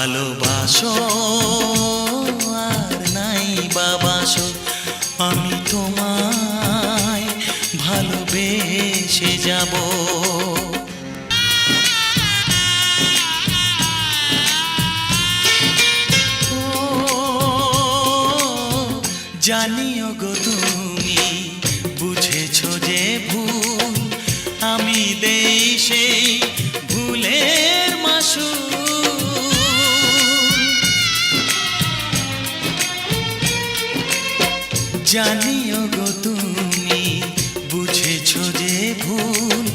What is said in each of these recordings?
ভালোবাসো আর নাই বাবাসো আমি তোমায় ভালোবেসে যাব। জানিও গো তুমি জানিও গো তুমি, বুঝেছ যে ভুল।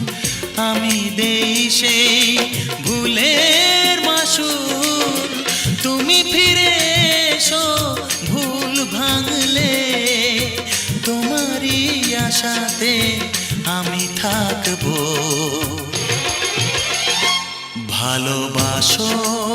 আমি দেই সেই ভুলের মাসুল। তুমি ফিরে এসো, ভুল ভাঙলে। তোমারই আশাতে আমি থাকব। ভালোবাসো